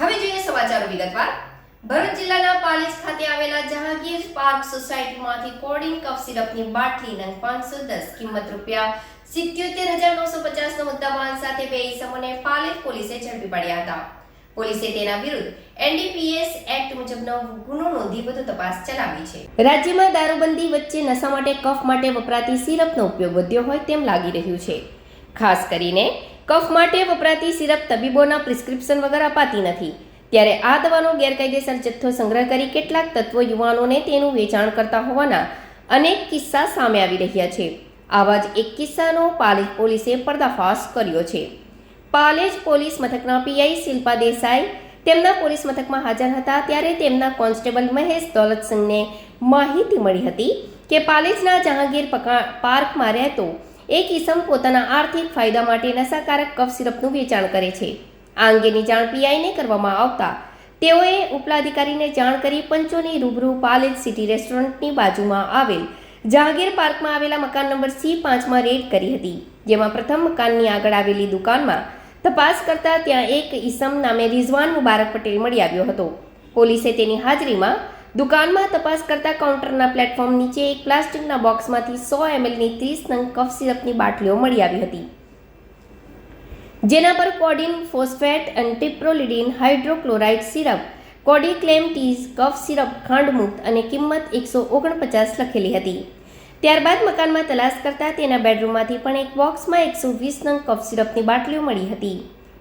હવે જોઈએ સમાચારો વિગતવાર. ભરૂચ જિલ્લાના પાલેજ ખાતે આવેલા જહાંગીર પાર્ક સોસાયટીમાંથી કોડિંગ કફ સિરપની બાટલી નંગ પાંચસો દસ કિંમત રૂપિયા સિત્યોતેર હજાર નવસો પચાસનો મુદ્દામાલ સાથે બે ઇસમોને પાલેજ પોલીસે ઝડપી પાડ્યા હતા. પોલીસે તેના વિરુદ્ધ એનડીપીએસ એક્ટ મુજબનો ગુનો નોંધી વધુ તપાસ ચલાવી છે. રાજ્યમાં દારૂબંધી વચ્ચે નશા માટે કફ માટે વપરાતી સિરપનો ઉપયોગ વધ્યો હોય તેમ લાગી રહ્યું છે. ખાસ કરીને કફ માટે વપરાતી સિરપ તબીબોના પ્રિસ્ક્રિપ્શન વગર અપાતી નથી. ત્યારે આ દવાનો ગેરકાયદેસર જથ્થો સંગ્રહ કરી કેટલાક તત્વો યુવાનોને તેનું વેચાણ કરતા હોવાના અનેક કિસ્સા સામે આવી રહ્યા છે. આવા જ એક કિસ્સાનો પાલેજ પોલીસે પર્દાફાશ કર્યો છે. પાલેજ પોલીસ મથકના પીઆઈ શિલ્પા દેસાઈ તેમના પોલીસ મથકમાં હાજર હતા ત્યારે તેમના કોન્સ્ટેબલ મહેશ દોલતસિંહને માહિતી મળી હતી કે પાલેજના જહાંગીર પાર્કમાં રહેતો એક કિસમ પોતાના આર્થિક ફાયદા માટે નશાકારક કફ સિરપનું વેચાણ કરે છે. આ અંગેની જાણ પીઆઈને કરવામાં આવતા તેઓએ ઉપલાધિકારીને જાણ કરી પંચોની રૂબરૂ પાલેજ સિટી રેસ્ટોરન્ટની બાજુમાં આવેલ જહાંગીર પાર્કમાં આવેલા મકાન નંબર સી પાંચમાં રેડ કરી હતી, જેમાં પ્રથમ મકાનની આગળ આવેલી દુકાનમાં તપાસ કરતા ત્યાં એક ઈસમ નામે રિઝવાન મુબારક પટેલ મળી આવ્યો હતો. પોલીસે તેની હાજરીમાં દુકાનમાં તપાસ કરતા કાઉન્ટરના પ્લેટફોર્મ નીચે એક પ્લાસ્ટિકના બોક્સમાંથી સો એમએલની ત્રીસ નંગ કફ સિરપની બાટલીઓ મળી આવી હતી. જેના પર કોડિન ફોસ્ફેટ અને એન્ટીપ્રોલિડીન હાઇડ્રોક્લોરાઇડ સિરપ કોડિક્લેમ ટીઝ, કફ સિરપ, ખાંડમુક્ત અને કિંમત એકસો ઓગણપચાસ લખેલી હતી. ત્યારબાદ મકાનમાં તલાશ કરતા તેના બેડરૂમમાંથી પણ એક બોક્સમાં એકસો વીસ નંગ કફ સિરપની બાટલીઓ મળી હતી.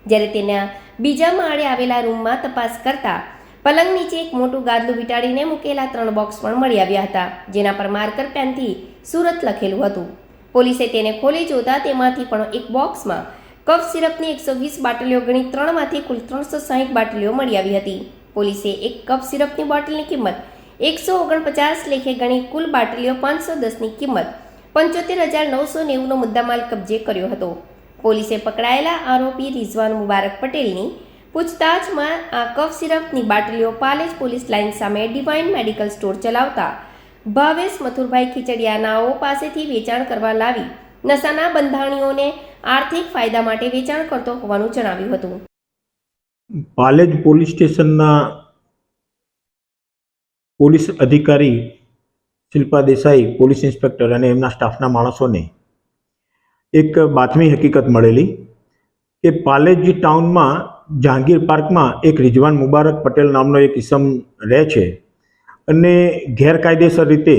જ્યારે તેના બીજા માળે આવેલા રૂમમાં તપાસ કરતા પલંગ નીચે એક મોટું ગાદલું વીંટાળીને મૂકેલા ત્રણ બોક્સ પણ મળી આવ્યા હતા, જેના પર માર્કર પેનથી સુરત લખેલું હતું. પોલીસે તેને ખોલી જોતા તેમાંથી પણ એક બોક્સમાં કફ સિરપની એકસો વીસ બાટલીઓ ગણી ત્રણમાંથી કુલ ત્રણસો સાહીઠ બાટલીઓ મળી આવી હતી. પોલીસે એક કપ સિરપની બોટલની કિંમત એકસો ઓગણપચાસ લેખે ગણી કુલ બાટલીઓ પાંચસો દસની કિંમત પંચોતેર હજાર નવસો નેવુંનો મુદ્દામાલ કબજે કર્યો હતો. પોલીસે પકડાયેલા આરોપી રિઝવાન મુબારક પટેલની પૂછતાછમાં આ કફ સિરપની બાટલીઓ પાલેજ પોલીસ લાઇન સામે ડિવાઇન મેડિકલ સ્ટોર ચલાવતા. ભાવેશ મથુરભાઈ ખીચડિયાનાઓ પાસેથી વેચાણ કરવા લાવી નશાના બંધાણીઓને આર્થિક ફાયદા માટે વેચાણ કરતો હોવાનું જણાવ્યું હતું. પાલેજ પોલીસ સ્ટેશનના પોલીસ અધિકારી શિલ્પા દેસાઈ, પોલીસ ઇન્સ્પેક્ટર અને એમના સ્ટાફના માણસોને એક બાતમી હકીકત મળેલી કે પાલેજ ટાઉનમાં જહાંગીર પાર્કમાં એક રિજવાન મુબારક પટેલ નામનો એક ઇસમ રહે છે. અને ગેરકાયદેસર રીતે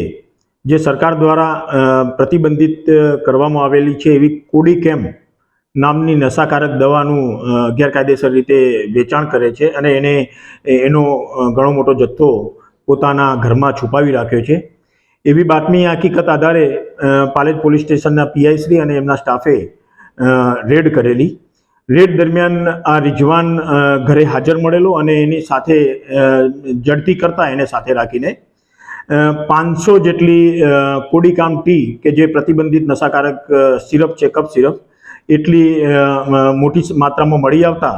જે સરકાર દ્વારા પ્રતિબંધિત કરવામાં આવેલી છે એવી કોડી કેમ્પ નામની નશાકારક દવાનું ગેરકાયદેસર રીતે વેચાણ કરે છે અને એને, એનો ઘણો મોટો જથ્થો પોતાના ઘરમાં છુપાવી રાખ્યો છે. એવી બાતમી હકીકત આધારે પાલેજ પોલીસ સ્ટેશનના પીઆઈશ્રી અને એમના સ્ટાફે રેડ કરેલી. રેડ દરમિયાન આ રિજવાન ઘરે હાજર મળેલો અને એની સાથે જડતી કરતા એને સાથે રાખીને પાંચસો જેટલી કોડીકામ ટી કે જે પ્રતિબંધિત નશાકારક સિરપ છે કપ સિરપ, એટલી મોટી માત્રામાં મળી આવતા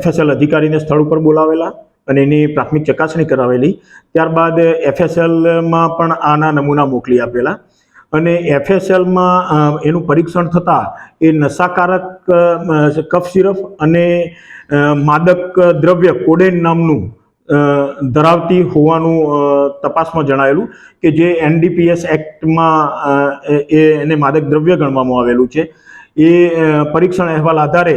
એફએસએલ અધિકારીને સ્થળ ઉપર બોલાવેલા અને એની પ્રાથમિક ચકાસણી કરાવેલી. ત્યારબાદ એફએસએલમાં પણ આના નમૂના મોકલી આપેલા. અને એફએસએલમાં એનું પરીક્ષણ થતાં એ નશાકારક કફ સિરપ અને માદક દ્રવ્ય કોડેન નામનું ધરાવતી હોવાનું તપાસમાં જણાયેલું કે જે એનડીપીએસ એક્ટમાં એને માદક દ્રવ્ય ગણવામાં આવેલું છે. એ પરીક્ષણ અહેવાલ આધારે